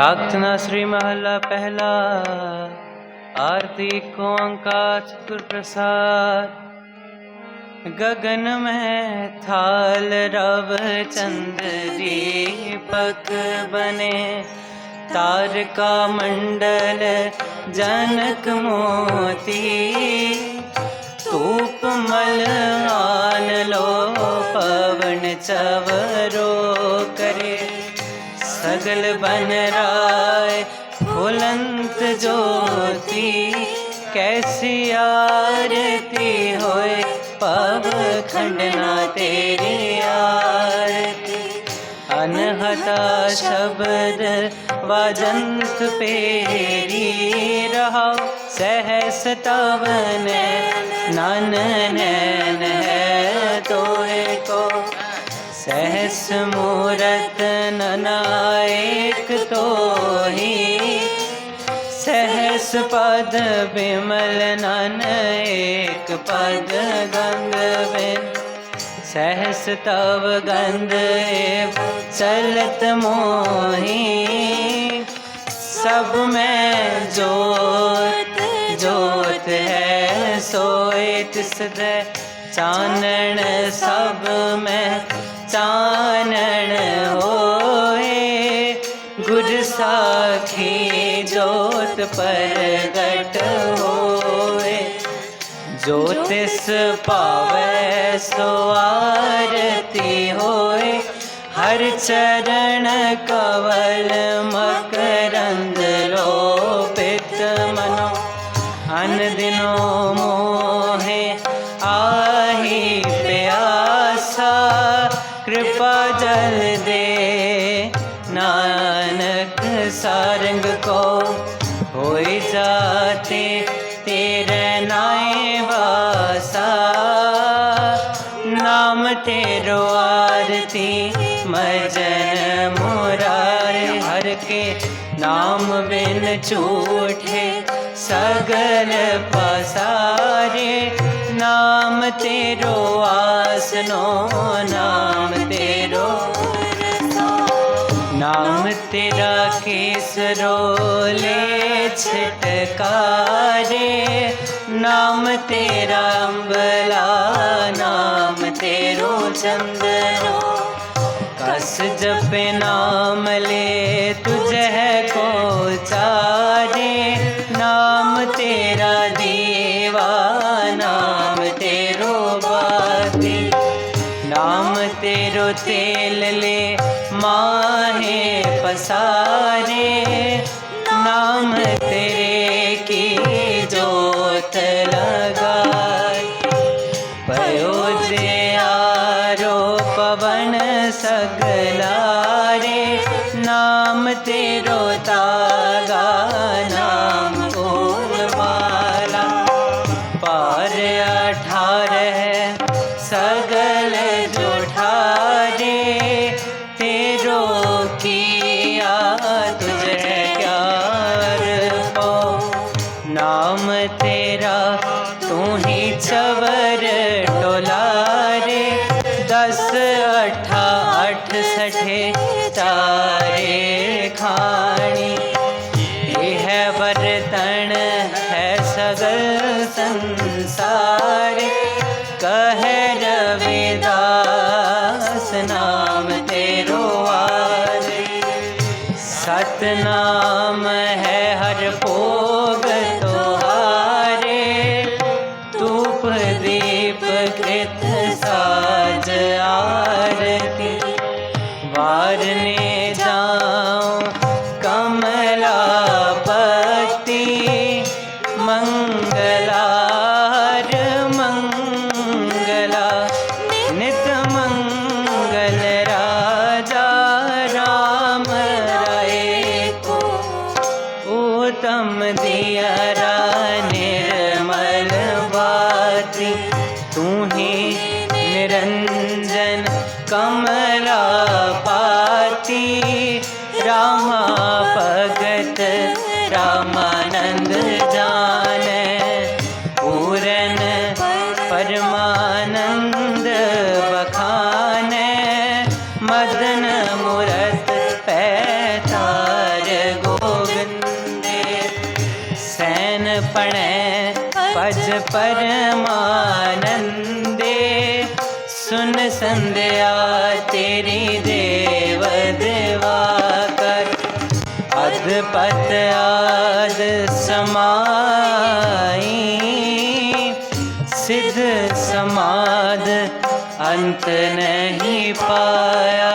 प्रार्थना श्री महला पहला आरती को कोङ्का चतुर्प्रसाद गगन में थाल रव रविचन्दे पक् बने तारका मंडल जनक मोती। तूप मल मान लो पवन चवर सगल बन राय फुलंत ज्योति कैसी आरती होए पव खंडना तेरी आरती अनहता शब्द वाजंत पेरी रहा सहस तवन नन नैन है तोए को सहस मूरत पद विमल नन एक पद गंग बिन सहस तव गंध एव चलत मोही सब में जोत जोत है सोए तिस दे चानन सब में चानन होए गुर साखी जोत परगट होए ਜੋ ਤਿਸ ਭਾਵੇ ਸੋ ਆਰਤੀ ਹੋਏ। ਹਰ ਚਰਨ ਕਵਲ ਮਕਰੰਦ ਲੋਪਿਤ ਮਨੋ। ਅਨ ਦਿਨੋ ਮੋਹੇ ਆਹੀ ਪਿਆਸਾ, ਕਿਰਪਾ ਜਲ ਦੇ। ਨਾਨਕ ਸਾਰੰਗ ਕੋ ਹੋਈ ਜਾਤੇ, ਤੇਰੇ ਨਾਮ तेरो आरती मजन मुरारे हर के नाम बिन झूठे सगल पसारे नाम तेरो आसनो नाम तेरो नाम तेरा केसरो ले छिटकारे नाम तेरा अम्बला नाम तेरो चंदनो कस जपे नाम ले तुझे को चारे नाम तेरा देवा नाम तेरो बाती नाम तेरो तेल ले माहे पसारे नाम पवन सगलारे नाम तेरो तागा भोग तुहारे धूप दीप कृत साज आरती वारने जाऊं कमला पति मंगलार तू ही ਤੇਰੀ ਦੇਵ ਦੇਵਾ ਕਰ ਅਦਪਤ ਆਦ ਸਮਾਈ ਸਿਧ ਸਮਾਦ ਅੰਤ ਨਹੀਂ ਪਾਇਆ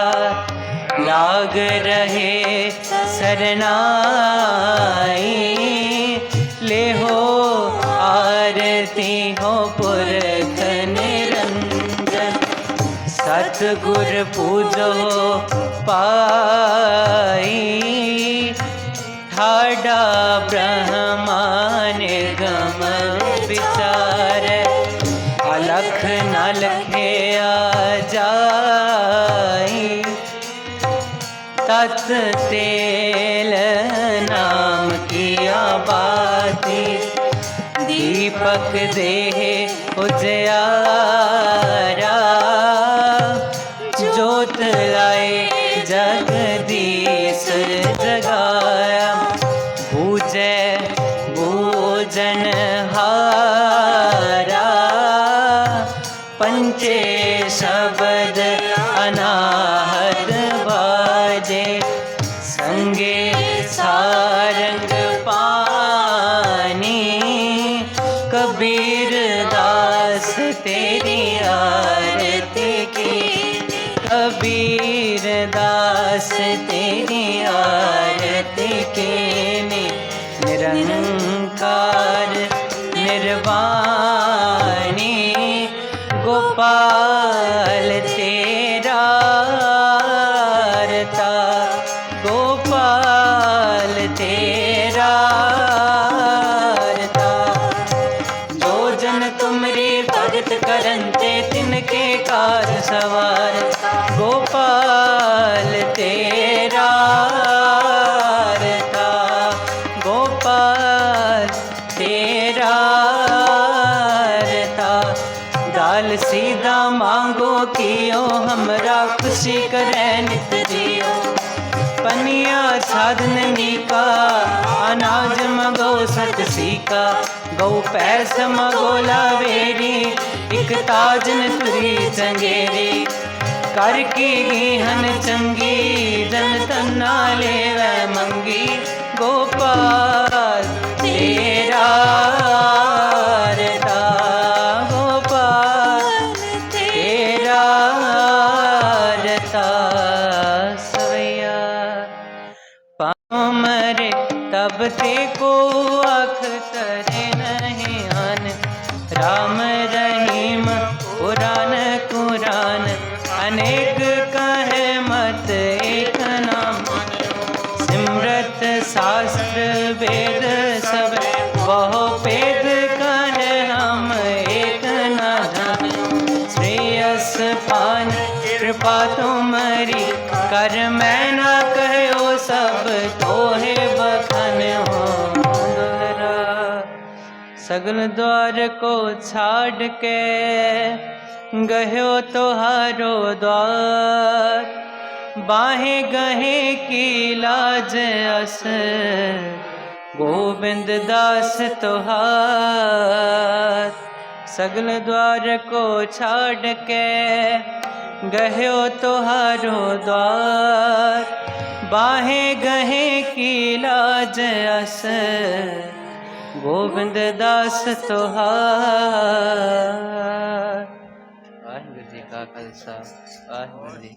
ਲਾਗ ਰਹੇ ਸਰਨਾਈ ਲੈ ਹੋ ਆਰਤੀ ਹੋ सतगुर पूजो पाई ठाडा ब्रह्मान गम विचार अलख न लखे आ जाई तत् तेल नाम किया बाती दीपक देह उजियारा ਹਾਰਾ ਪੰਚੇ ਸ਼ਬਦ ਅਨਾਹਦ ਬਾਜੇ ਸੰਗੇ ਸਾਰੰਗ ਪਾਣੀ ਕਬੀਰ ਦਾਸ ਤੇਰੀ ਆਰਤੀ ਕੀ ਕਬੀਰ गोपाल तेरा रता गोपाल तेरा रता दाल सीधा मांगो कियो हमरा खुशी करे नित जियो पनिया साधन मीका अनाज मगो सत सीका गौ पैस मगो लावेरी इक ताजन तुरी चंगेरी ਕਰ ਕੀ ਹਨ ਚੰਗੀ ਜਨ ਤਨ ਨਾਲੇ ਵੈ ਮੰਗੀ। ਗੋਪਾਲ ਤੇ कर मैं न कहो सब तोहे बखन हो दोहरा सगल द्वार को छाड़ के गयो तोहारो द्वार बाहें गहे की लाज अस गोविंद दास तोहार सगल द्वार को छाड़ के गहो तुहारो द्वार बाहे गहे की लाज अस गोविंद दास तुहार वाहिगुरु जी का खालसा वाहिगुरु जी